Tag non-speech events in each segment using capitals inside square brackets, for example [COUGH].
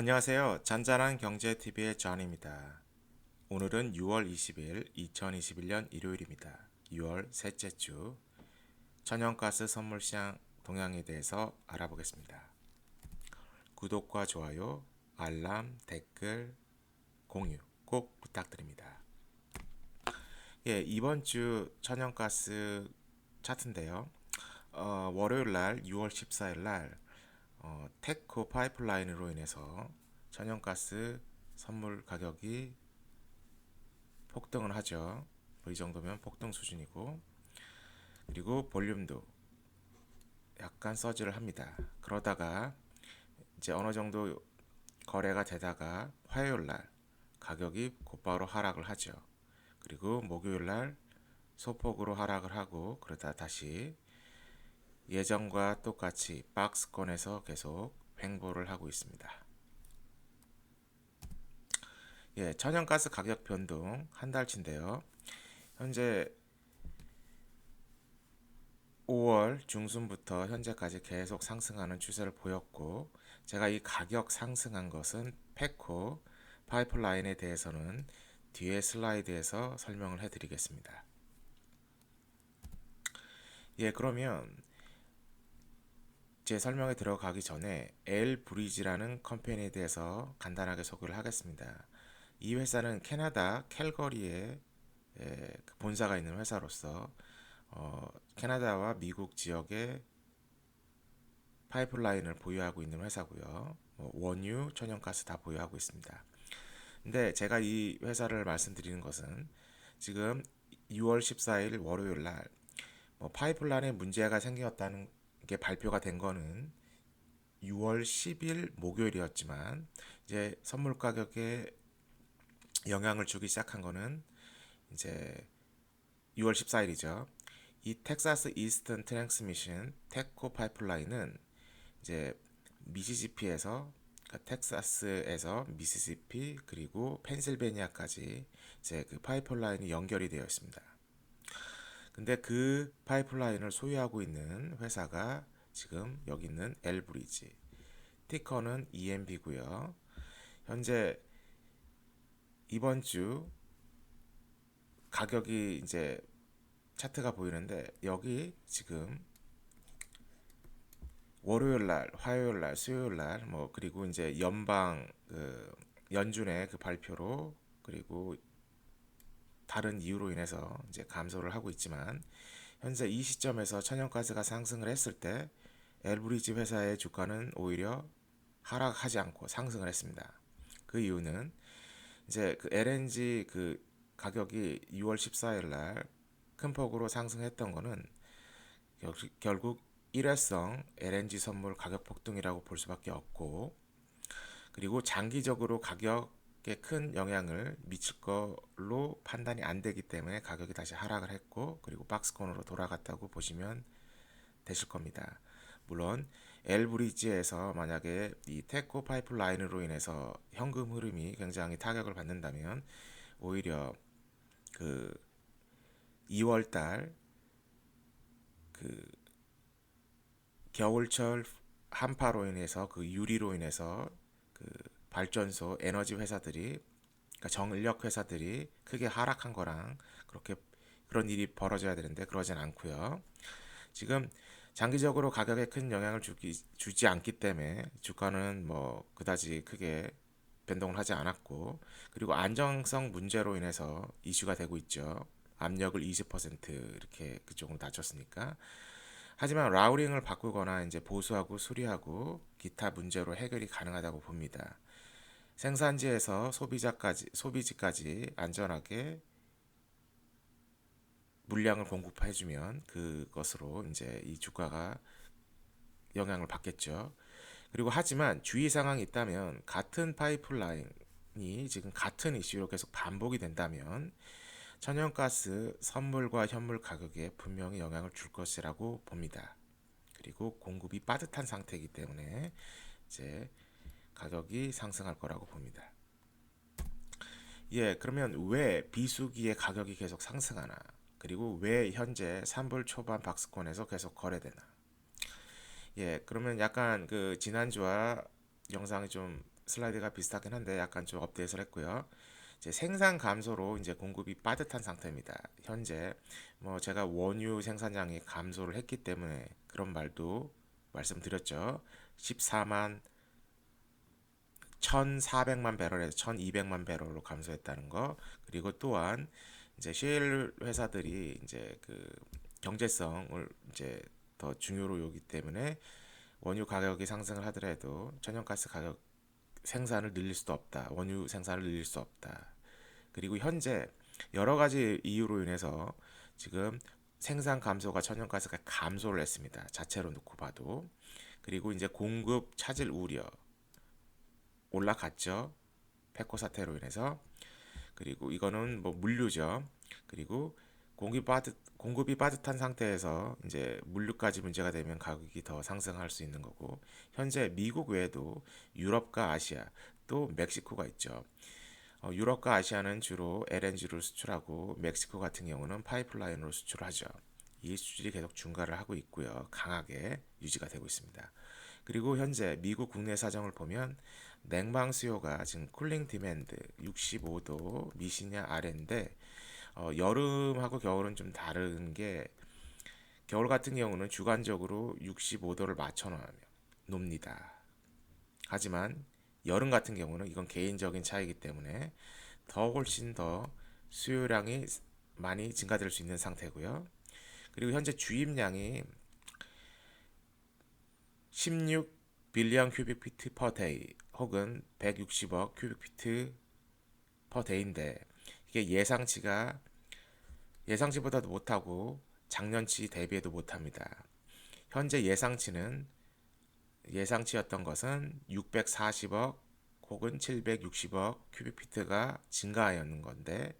안녕하세요. 잔잔한 경제TV의 존입니다. 오늘은 6월 20일 2021년 일요일입니다. 6월 셋째 주 천연가스 선물시장 동향에 대해서 알아보겠습니다. 구독과 좋아요, 알람, 댓글, 공유 꼭 부탁드립니다. 예, 이번 주 천연가스 차트인데요. 어, 월요일 날 6월 14일 날 어, 테코 파이프라인으로 인해서 천연가스 선물 가격이 폭등을 하죠. 뭐이 정도면 폭등 수준이고 그리고 볼륨도 약간 서지를 합니다. 그러다가 이제 어느 정도 거래가 되다가 화요일 날 가격이 곧바로 하락을 하죠. 그리고 목요일 날 소폭으로 하락을 하고 그러다 다시 예전과 똑같이 박스권에서 계속 횡보를 하고 있습니다. 예, 천연가스 가격 변동 한 달치인데요. 현재 5월 중순부터 현재까지 계속 상승하는 추세를 보였고, 제가 이 가격 상승한 것은 페코 파이프라인에 대해서는 뒤에 슬라이드에서 설명을 해드리겠습니다. 예, 그러면 제 설명에 들어가기 전에 엘 브리지라는 컴퍼니에 대해서 간단하게 소개를 하겠습니다. 이 회사는 캐나다 캘거리에 그 본사가 있는 회사로서 어, 캐나다와 미국 지역의 파이프라인을 보유하고 있는 회사고요. 뭐 원유, 천연가스 다 보유하고 있습니다. 근데 제가 이 회사를 말씀드리는 것은 지금 6월 14일 월요일 날 뭐 파이프라인에 문제가 생겼다는 게 발표가 된 거는 6월 10일 목요일이었지만 이제 선물 가격에 영향을 주기 시작한 거는 이제 6월 14일이죠. 이 텍사스 이스턴 트랜스미션 테코 파이프라인은 이제 미시시피에서 그러니까 텍사스에서 미시시피 그리고 펜실베니아까지 이제 그 파이프라인이 연결이 되어 있습니다. 근데 그 파이프라인을 소유하고 있는 회사가 지금 여기 있는 엘브리지. 티커는 EMB고요. 현재 이번 주 가격이 이제 차트가 보이는데 여기 지금 월요일 날, 화요일 날, 수요일 날, 뭐 그리고 이제 연방 그 연준의 그 발표로 그리고 다른 이유로 인해서 이제 감소를 하고 있지만 현재 이 시점에서 천연가스가 상승을 했을 때 엘브리지 회사의 주가는 오히려 하락하지 않고 상승을 했습니다. 그 이유는 이제 그 LNG 그 가격이 6월 14일 날 큰 폭으로 상승했던 거는 결국 일회성 LNG 선물 가격 폭등이라고 볼 수밖에 없고 그리고 장기적으로 가격 큰 영향을 미칠 걸로 판단이 안 되기 때문에 가격이 다시 하락을 했고 그리고 박스권으로 돌아갔다고 보시면 되실 겁니다. 물론 엘브리지에서 만약에 이 테코 파이프라인으로 인해서 현금 흐름이 굉장히 타격을 받는다면 오히려 그 2월 달그 겨울철 한파로 인해서 그 유리로 인해서 그 발전소 에너지 회사들이 그러니까 정인력 회사들이 크게 하락한 거랑 그렇게 그런 일이 벌어져야 되는데 그러진 않고요. 지금 장기적으로 가격에 큰 영향을 주기, 주지 않기 때문에 주가는 뭐 그다지 크게 변동을 하지 않았고 그리고 안정성 문제로 인해서 이슈가 되고 있죠. 압력을 20% 이렇게 그쪽으로 낮췄으니까 하지만 라우링을 바꾸거나 이제 보수하고 수리하고 기타 문제로 해결이 가능하다고 봅니다. 생산지에서 소비자까지 소비지까지 안전하게 물량을 공급해 주면 그것으로 이제 이 주가가 영향을 받겠죠. 그리고 하지만 주의 사항이 있다면 같은 파이프라인이 지금 같은 이슈로 계속 반복이 된다면 천연가스 선물과 현물 가격에 분명히 영향을 줄 것이라고 봅니다. 그리고 공급이 빠듯한 상태이기 때문에 이제 가격이 상승할 거라고 봅니다. 예, 그러면 왜 비수기의 가격이 계속 상승하나? 그리고 왜 현재 3불 초반 박스권에서 계속 거래되나? 예, 그러면 약간 그 지난주와 영상이 좀 슬라이드가 비슷하긴 한데 약간 좀 업데이트를 했고요. 이제 생산 감소로 이제 공급이 빠듯한 상태입니다. 현재 뭐 제가 원유 생산량이 감소를 했기 때문에 그런 말도 말씀드렸죠. 14만 1,400만 배럴에서 1,200만 배럴로 감소했다는 거. 그리고 또한 이제 셰일 회사들이 이제 그 경제성을 이제 더 중요로 여기 때문에 원유 가격이 상승을 하더라도 천연가스 가격 생산을 늘릴 수도 없다. 원유 생산을 늘릴 수 없다. 그리고 현재 여러 가지 이유로 인해서 지금 생산 감소가 천연가스가 감소를 했습니다. 자체로 놓고 봐도. 그리고 이제 공급 차질 우려 올라갔죠. 페코 사태로 인해서. 그리고 이거는 뭐 물류죠. 그리고 공급이 빠듯 공급이 빠듯한 상태에서 이제 물류까지 문제가 되면 가격이 더 상승할 수 있는 거고 현재 미국 외에도 유럽과 아시아 또 멕시코가 있죠. 어, 유럽과 아시아는 주로 LNG를 수출하고 멕시코 같은 경우는 파이프라인으로 수출하죠. 이 수출이 계속 증가를 하고 있고요. 강하게 유지가 되고 있습니다. 그리고 현재 미국 국내 사정을 보면 냉방 수요가 지금 쿨링 디맨드 65도 미시냐 아래인데 어, 여름하고 겨울은 좀 다른 게 겨울 같은 경우는 주관적으로 65도를 맞춰 놓습니다. 하지만 여름 같은 경우는 이건 개인적인 차이기 때문에 더 훨씬 더 수요량이 많이 증가될 수 있는 상태고요. 그리고 현재 주입량이 16 빌리언 큐빅 피트 퍼 데이 혹은 160억 큐빅 피트 퍼 데이인데 이게 예상치가 예상치보다도 못하고 작년치 대비해도 못합니다. 현재 예상치는 예상치였던 것은 640억 혹은 760억 큐빅피트가 증가하였는 건데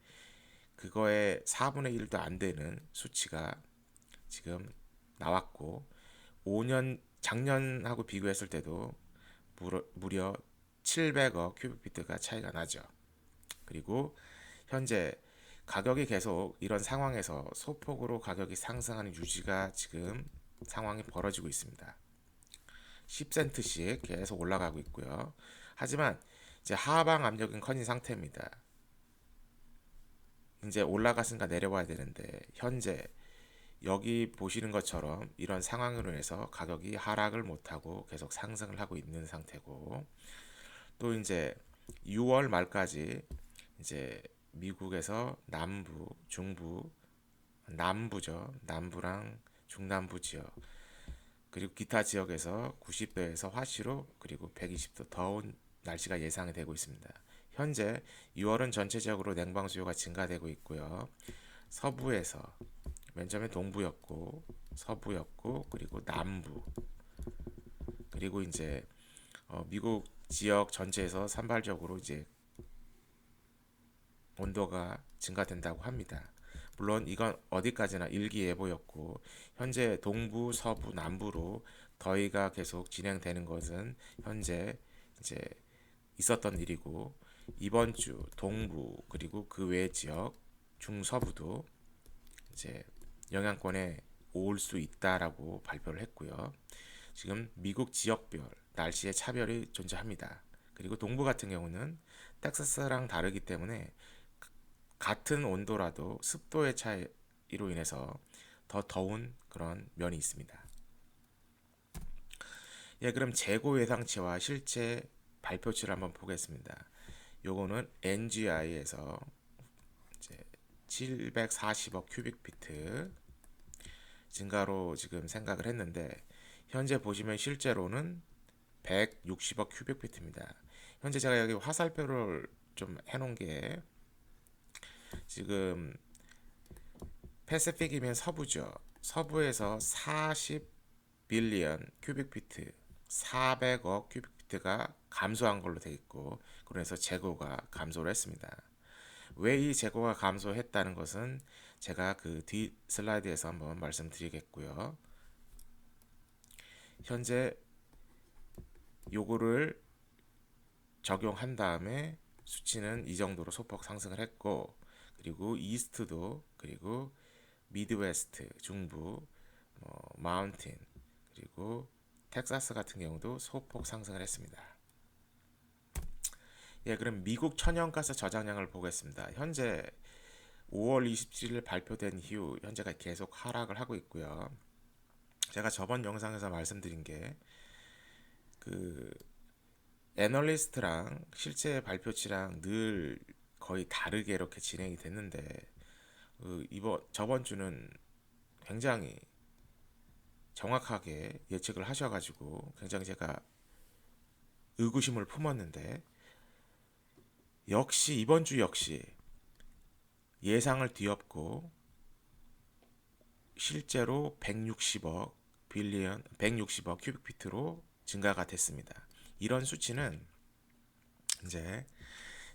그거의 4분의 1도 안 되는 수치가 지금 나왔고 5년 작년하고 비교했을 때도 무려 700억 큐빅피트가 차이가 나죠. 그리고 현재 가격이 계속 이런 상황에서 소폭으로 가격이 상승하는 유지가 지금 상황이 벌어지고 있습니다. 10센트씩 계속 올라가고 있고요. 하지만 이제 하방 압력은 커진 상태입니다. 이제 올라갔으니까 내려와야 되는데 현재 여기 보시는 것처럼 이런 상황으로 인해서 가격이 하락을 못하고 계속 상승을 하고 있는 상태고 또 이제 6월 말까지 이제 미국에서 남부, 중부, 남부죠. 남부랑 중남부 지역 그리고 기타 지역에서 90도에서 화씨로 그리고 120도 더운 날씨가 예상이 되고 있습니다. 현재 6월은 전체적으로 냉방 수요가 증가되고 있고요. 서부에서 맨 처음에 동부였고 서부였고 그리고 남부 그리고 이제 어, 미국 지역 전체에서 산발적으로 이제 온도가 증가된다고 합니다. 물론 이건 어디까지나 일기예보였고 현재 동부, 서부, 남부로 더위가 계속 진행되는 것은 현재 이제 있었던 일이고 이번 주 동부 그리고 그 외 지역 중서부도 이제 영향권에 올 수 있다라고 발표를 했고요. 지금 미국 지역별 날씨의 차별이 존재합니다. 그리고 동부 같은 경우는 텍사스랑 다르기 때문에 같은 온도라도 습도의 차이로 인해서 더 더운 그런 면이 있습니다. 예, 그럼 재고 예상치와 실제 발표치를 한번 보겠습니다. 요거는 NGI에서 이제 740억 큐빅 피트 증가로 지금 생각을 했는데 현재 보시면 실제로는 160억 큐빅피트입니다. 현재 제가 여기 화살표를 좀 해놓은 게 지금 패시픽이면 서부죠. 서부에서 40 빌리언 큐빅피트 400억 큐빅피트가 감소한 걸로 되어 있고 그래서 재고가 감소를 했습니다. 왜 이 재고가 감소했다는 것은 제가 그 뒤 슬라이드에서 한번 말씀드리겠고요. 현재 요거를 적용한 다음에 수치는 이 정도로 소폭 상승을 했고 그리고 이스트도 그리고 미드웨스트 중부 뭐 마운틴 그리고 텍사스 같은 경우도 소폭 상승을 했습니다. 예, 그럼 미국 천연가스 저장량을 보겠습니다. 현재 5월 27일 발표된 이후 현재가 계속 하락을 하고 있고요. 제가 저번 영상에서 말씀드린 게 그 애널리스트랑 실제 발표치랑 늘 거의 다르게 이렇게 진행이 됐는데 그 이번 저번 주는 굉장히 정확하게 예측을 하셔가지고 굉장히 제가 의구심을 품었는데 역시 이번 주 역시 예상을 뒤엎고 실제로 160억 빌리언 160억 큐빅피트로 증가가 됐습니다. 이런 수치는 이제,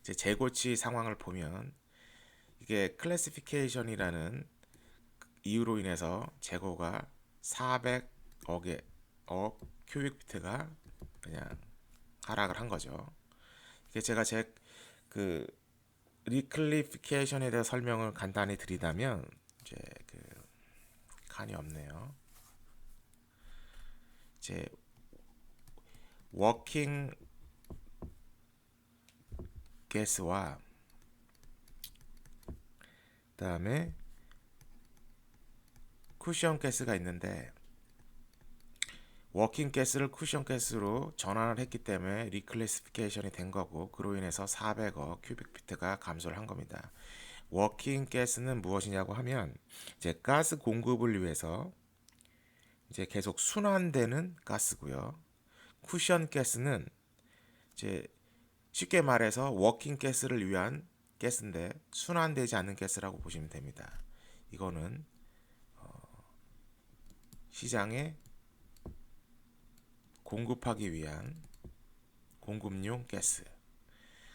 이제 재고치 상황을 보면 이게 클래시피케이션이라는 이유로 인해서 재고가 400억의 억 큐빅피트가 그냥 하락을 한 거죠. 이게 제가 제 그 리클리피케이션에 대해 설명을 간단히 드리자면 이제 그 칸이 없네요. 이제 워킹 가스와 그다음에 쿠션 가스가 있는데 워킹 가스를 쿠션 가스로 전환을 했기 때문에 리클래시피케이션이 된 거고 그로 인해서 400억 큐빅 피트가 감소를 한 겁니다. 워킹 가스는 무엇이냐고 하면 이제 가스 공급을 위해서 이제 계속 순환되는 가스고요. 쿠션 가스는 이제 쉽게 말해서 워킹 가스를 위한 가스인데 순환되지 않는 가스라고 보시면 됩니다. 이거는 어, 시장에 공급하기 위한 공급용 가스.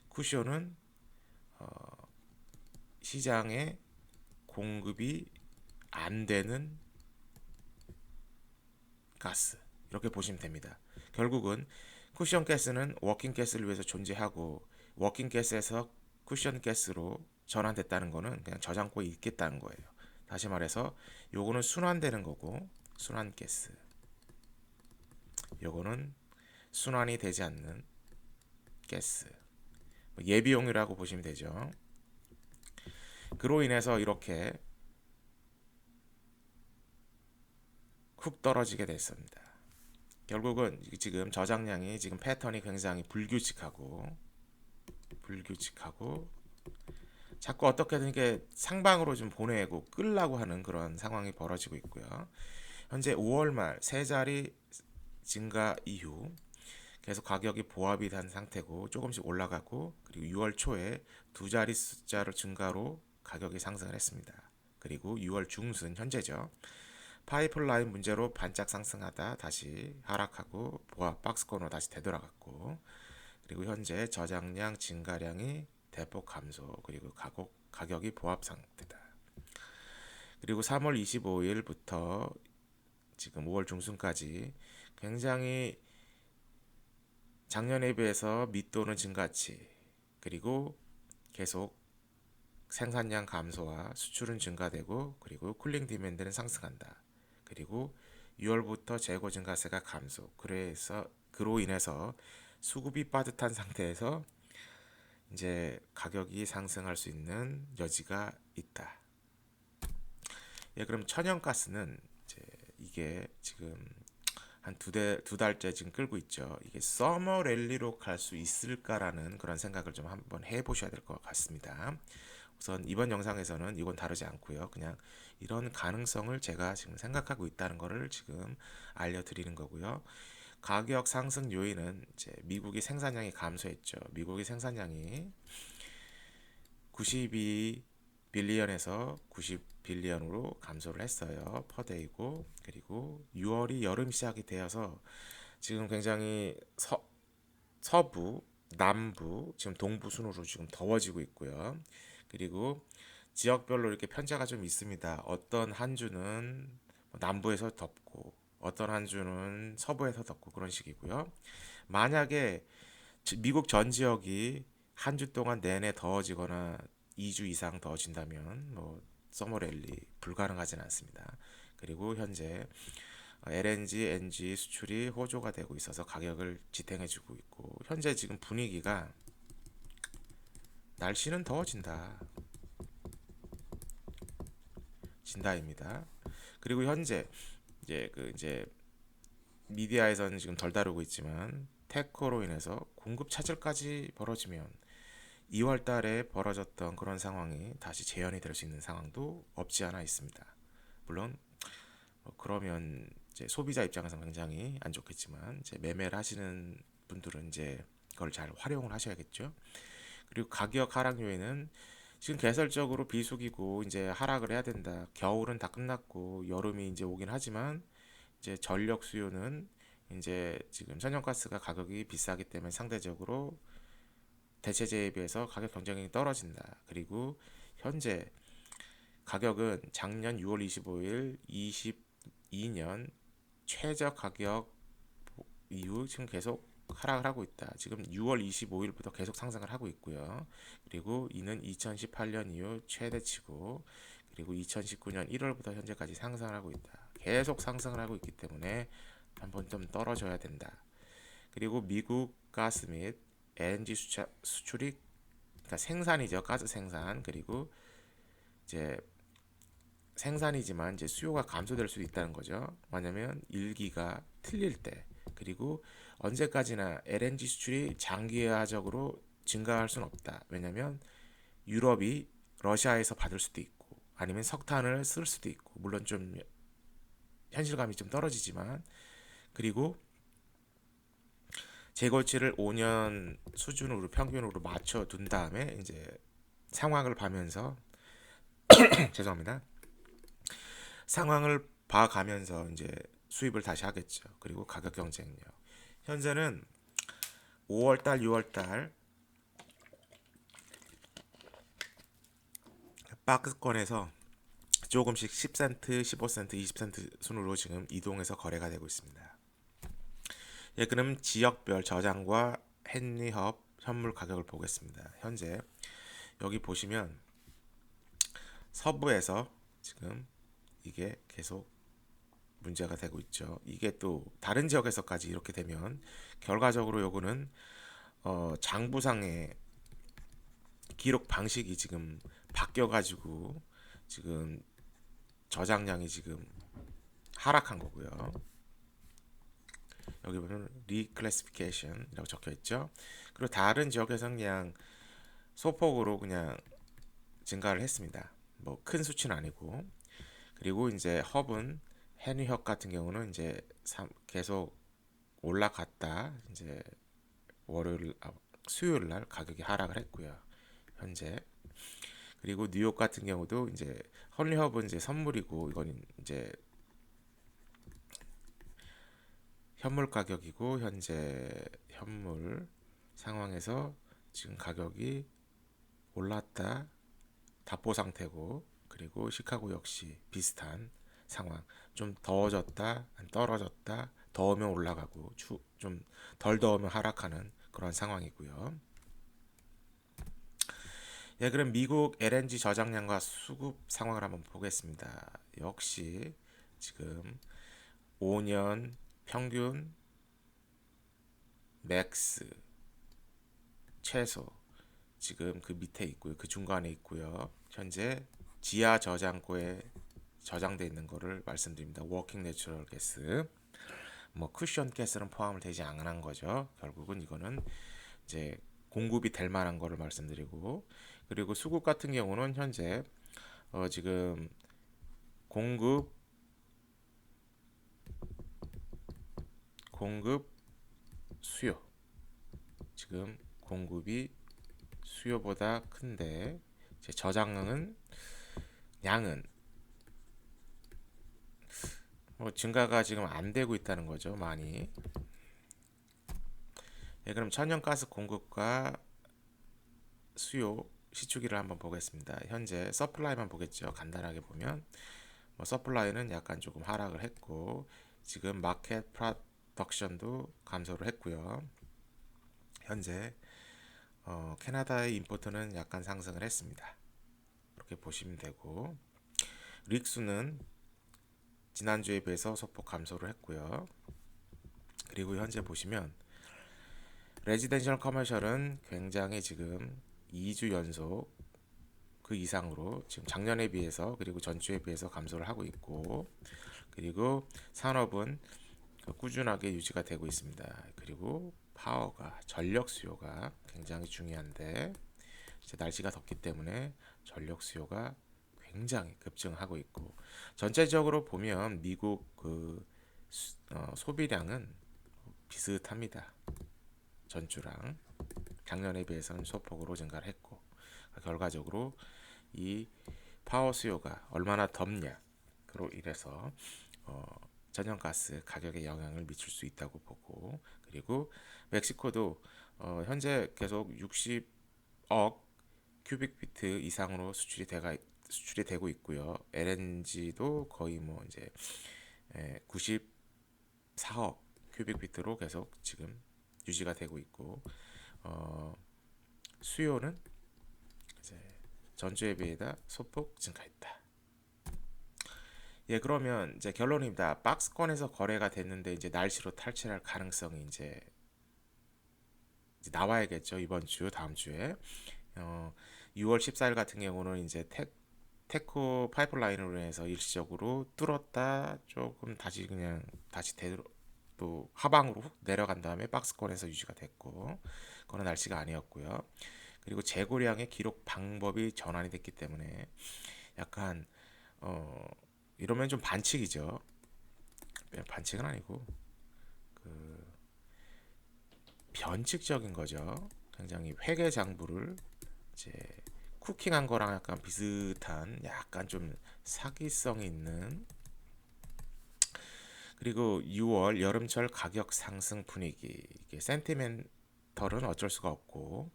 쿠션은 어, 시장에 공급이 안 되는 가스. 이렇게 보시면 됩니다. 결국은 쿠션 가스는 워킹 가스를 위해서 존재하고 워킹 가스에서 쿠션 가스로 전환됐다는 거는 그냥 저장고에 있겠다는 거예요. 다시 말해서 요거는 순환되는 거고 순환 가스. 요거는 순환이 되지 않는 가스. 뭐 예비용이라고 보시면 되죠. 그로 인해서 이렇게 훅 떨어지게 됐습니다. 결국은 지금 저장량이 지금 패턴이 굉장히 불규칙하고 불규칙하고 자꾸 어떻게든 이게 상방으로 좀 보내고 끌라고 하는 그런 상황이 벌어지고 있고요. 현재 5월 말 세 자리 증가 이후 계속 가격이 보합이 된 상태고 조금씩 올라가고 그리고 6월 초에 두 자리 숫자로 증가로 가격이 상승을 했습니다. 그리고 6월 중순 현재죠. 파이프라인 문제로 반짝 상승하다 다시 하락하고 보합 박스권으로 다시 되돌아갔고 그리고 현재 저장량 증가량이 대폭 감소 그리고 가격, 가격이 보합 상태다. 그리고 3월 25일부터 지금 5월 중순까지 굉장히 작년에 비해서 밑도는 증가치 그리고 계속 생산량 감소와 수출은 증가되고 그리고 쿨링 디맨드는 상승한다. 그리고 6월부터 재고 증가세가 감소. 그래서 그로 인해서 수급이 빠듯한 상태에서 이제 가격이 상승할 수 있는 여지가 있다. 예, 그럼 천연가스는 이제 이게 지금 한두달두 달째 지금 끌고 있죠. 이게 서머 랠리로 갈 수 있을까라는 그런 생각을 좀 한번 해보셔야 될 것 같습니다. 우선 이번 영상에서는 이건 다루지 않고요. 그냥 이런 가능성을 제가 지금 생각하고 있다는 것을 지금 알려드리는 거고요. 가격 상승 요인은 이제 미국이 생산량이 감소했죠. 미국의 생산량이 92 빌리언에서 90 빌리언으로 감소를 했어요. 퍼데이고 그리고 6월이 여름 시작이 되어서 지금 굉장히 서, 서부, 남부, 지금 동부 순으로 지금 더워지고 있고요. 그리고 지역별로 이렇게 편차가 좀 있습니다. 어떤 한 주는 남부에서 덥고 어떤 한 주는 서부에서 덥고 그런 식이고요. 만약에 미국 전 지역이 한 주 동안 내내 더워지거나 2주 이상 더워진다면 뭐 서머랠리 불가능하지는 않습니다. 그리고 현재 LNG, NG 수출이 호조가 되고 있어서 가격을 지탱해주고 있고 현재 지금 분위기가 날씨는 더워진다. 진다입니다. 그리고 현재 이제 그 이제 미디어에서는 지금 덜 다루고 있지만 테크로 인해서 공급 차질까지 벌어지면 2월 달에 벌어졌던 그런 상황이 다시 재현이 될 수 있는 상황도 없지 않아 있습니다. 물론 뭐 그러면 이제 소비자 입장에서 굉장히 안 좋겠지만 이제 매매를 하시는 분들은 이제 그걸 잘 활용을 하셔야겠죠. 그리고 가격 하락 요인은 지금 개설적으로 비수기고 이제 하락을 해야 된다. 겨울은 다 끝났고 여름이 이제 오긴 하지만 이제 전력 수요는 이제 지금 천연가스가 가격이 비싸기 때문에 상대적으로 대체재에 비해서 가격 경쟁력이 떨어진다. 그리고 현재 가격은 작년 6월 25일 22년 최저 가격 이후 지금 계속 하락을 하고 있다. 지금 6월 25일부터 계속 상승을 하고 있고요. 그리고 이는 2018년 이후 최대치고 그리고 2019년 1월부터 현재까지 상승을 하고 있다. 계속 상승을 하고 있기 때문에 한번 좀 떨어져야 된다. 그리고 미국 가스 및 LNG 수차, 수출이 그러니까 생산이죠. 가스 생산 그리고 이제 생산이지만 이제 수요가 감소될 수도 있다는 거죠. 왜냐면 일기가 틀릴 때 그리고 언제까지나 LNG 수출이 장기화적으로 증가할 수는 없다. 왜냐면 유럽이 러시아에서 받을 수도 있고 아니면 석탄을 쓸 수도 있고 물론 좀 현실감이 좀 떨어지지만 그리고 재고치를 5년 수준으로 평균으로 맞춰 둔 다음에 이제 상황을 봐면서 [COUGHS] 죄송합니다. 상황을 봐가면서 이제 수입을 다시 하겠죠. 그리고 가격 경쟁력. 현재는 5월달, 6월달 박스권에서 조금씩 10센트, 15센트, 20센트 순으로 지금 이동해서 거래가 되고 있습니다. 예, 그럼 지역별 저장과 헨리헙 현물 가격을 보겠습니다. 현재 여기 보시면 서부에서 지금 이게 계속 문제가 되고 있죠. 이게 또 다른 지역에서까지 이렇게 되면 결과적으로 요거는 어 장부상의 기록 방식이 지금 바뀌어 가지고 지금 저장량이 지금 하락한 거고요. 여기 보면 리클래시피케이션이라고 적혀 있죠. 그리고 다른 지역에서는 그냥 소폭으로 그냥 증가를 했습니다. 뭐 큰 수치는 아니고 그리고 이제 헙은 해뉘협 같은 경우는 이제 계속 올라갔다 이제 월요일 아, 수요일 날 가격이 하락을 했고요. 현재 그리고 뉴욕 같은 경우도 이제 헐리허브는 이제 선물이고 이건 이제 현물 가격이고 현재 현물 상황에서 지금 가격이 올랐다 답보 상태고 그리고 시카고 역시 비슷한 상황 좀 더워졌다 떨어졌다 더우면 올라가고 좀 덜 더우면 하락하는 그런 상황이고요. 예, 그럼 미국 LNG 저장량과 수급 상황을 한번 보겠습니다. 역시 지금 5년 평균 맥스 최소 지금 그 밑에 있고요. 그 중간에 있고요. 현재 지하 저장고에 저장돼 있는 거를 말씀드립니다. 워킹 내추럴 가스. 뭐 쿠션 가스는 포함을 되지 않은 거죠. 결국은 이거는 이제 공급이 될 만한 거를 말씀드리고 그리고 수급 같은 경우는 현재 어 지금 공급 공급 수요 지금 공급이 수요보다 큰데 저장량은 양은 뭐 증가가 지금 안 되고 있다는 거죠 많이. 예, 그럼 천연가스 공급과 수요 시추기를 한번 보겠습니다. 현재 서플라이만 보겠죠 간단하게 보면. 뭐 서플라이는 약간 조금 하락을 했고 지금 마켓 프로덕션도 감소를 했고요. 현재 어, 캐나다의 임포트는 약간 상승을 했습니다. 이렇게 보시면 되고 릭수는 지난주에 비해서 소폭 감소를 했고요. 그리고 현재 보시면 레지덴셜 커머셜은 굉장히 지금 2주 연속 그 이상으로 지금 작년에 비해서 그리고 전주에 비해서 감소를 하고 있고 그리고 산업은 꾸준하게 유지가 되고 있습니다. 그리고 파워가 전력 수요가 굉장히 중요한데 날씨가 덥기 때문에 전력 수요가 굉장히 급증하고 있고 전체적으로 보면 미국 그 수- 어, 소비량은 비슷합니다. 전주랑 작년에 비해서는 소폭으로 증가를 했고 결과적으로 이 파워 수요가 얼마나 덥냐로 인해서 어, 천연가스 가격에 영향을 미칠 수 있다고 보고 그리고 멕시코도 어, 현재 계속 60억 큐빅피트 이상으로 수출이 돼가 수출이 되고 있고요. LNG도 거의 뭐 이제 94억 큐빅피트로 계속 지금 유지가 되고 있고 어, 수요는 이제 전주에 비해다 소폭 증가했다. 예, 그러면 이제 결론입니다. 박스권에서 거래가 됐는데 이제 날씨로 탈출할 가능성이 이제, 나와야겠죠. 이번 주, 다음 주에. 어, 6월 14일 같은 경우는 이제 테, 테코 파이프라인으로 인해서 일시적으로 뚫었다 조금 다시 그냥 다시 되또 하방으로 훅 내려간 다음에 박스권에서 유지가 됐고 그거는 날씨가 아니었고요. 그리고 재고량의 기록 방법이 전환이 됐기 때문에 약간 어 이러면 좀 반칙이죠. 반칙은 아니고 그 변칙적인 거죠. 굉장히 회계 장부를 이제 쿠킹한 거랑 약간 비슷한 약간 좀 사기성이 있는 그리고 6월 여름철 가격 상승 분위기 이게 센티멘털은 어쩔 수가 없고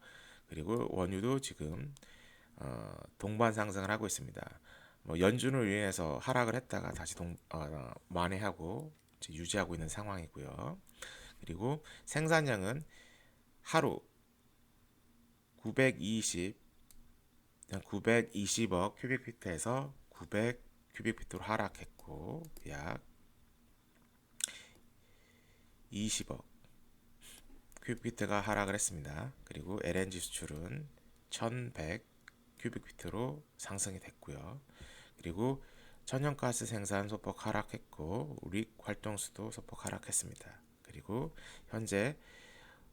그리고 원유도 지금 어, 동반 상승을 하고 있습니다. 뭐 연준을 인해서 하락을 했다가 다시 동, 어, 만회하고 이제 유지하고 있는 상황이고요. 그리고 생산량은 하루 920 920억 큐빅피트에서 900 큐빅피트로 하락했고 약 20억 큐빅피트가 하락을 했습니다. 그리고 LNG 수출은 1100 큐빅피트로 상승이 됐고요. 그리고 천연가스 생산 소폭 하락했고 우릭 활동수도 소폭 하락했습니다. 그리고 현재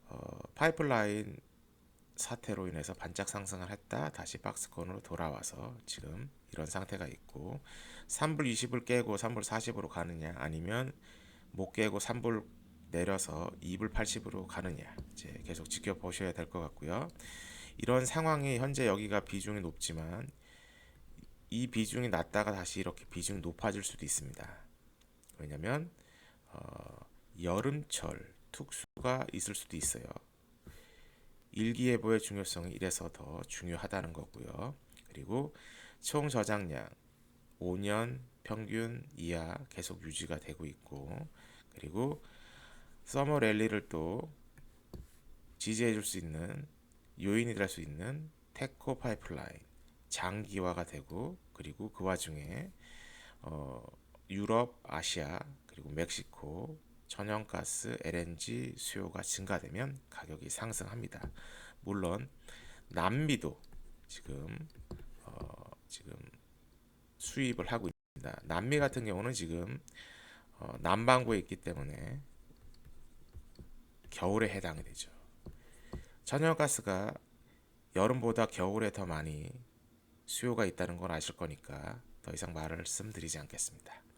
어, 파이프라인 사태로 인해서 반짝 상승을 했다 다시 박스권으로 돌아와서 지금 이런 상태가 있고 3불 20을 깨고 3불 40으로 가느냐 아니면 못 깨고 3불 내려서 2불 80으로 가느냐 이제 계속 지켜보셔야 될 것 같고요. 이런 상황이 현재 여기가 비중이 높지만 이 비중이 낮다가 다시 이렇게 비중이 높아질 수도 있습니다. 왜냐하면 어, 여름철 특수가 있을 수도 있어요. 일기예보의 중요성이 이래서 더 중요하다는 거고요. 그리고 총 저장량 5년 평균 이하 계속 유지가 되고 있고 그리고 서머 랠리를 또 지지해 줄 수 있는 요인이 될 수 있는 테코 파이프라인 장기화가 되고 그리고 그 와중에 어, 유럽, 아시아 그리고 멕시코 천연가스, LNG 수요가 증가되면 가격이 상승합니다. 물론 남미도 지금 어, 지금 수입을 하고 있습니다. 남미 같은 경우는 지금 어, 남반구에 있기 때문에 겨울에 해당이 되죠. 천연가스가 여름보다 겨울에 더 많이 수요가 있다는 걸 아실 거니까 더 이상 말씀드리지 않겠습니다.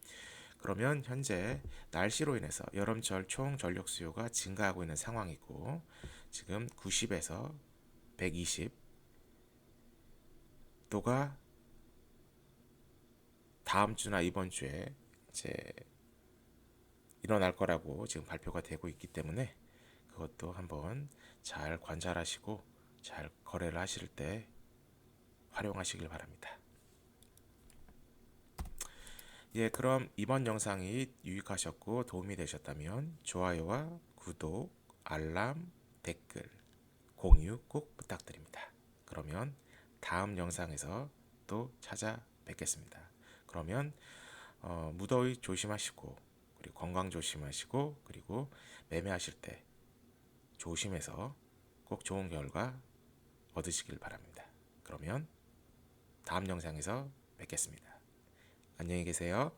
그러면 현재 날씨로 인해서 여름철 총 전력 수요가 증가하고 있는 상황이고 지금 90에서 120 도가 다음 주나 이번 주에 이제 일어날 거라고 지금 발표가 되고 있기 때문에 그것도 한번 잘 관찰하시고 잘 거래를 하실 때 활용하시길 바랍니다. 예, 그럼 이번 영상이 유익하셨고 도움이 되셨다면 좋아요와 구독, 알람, 댓글, 공유 꼭 부탁드립니다. 그러면 다음 영상에서 또 찾아뵙겠습니다. 그러면 어, 무더위 조심하시고 그리고 건강 조심하시고 그리고 매매하실 때 조심해서 꼭 좋은 결과 얻으시길 바랍니다. 그러면 다음 영상에서 뵙겠습니다. 안녕히 계세요.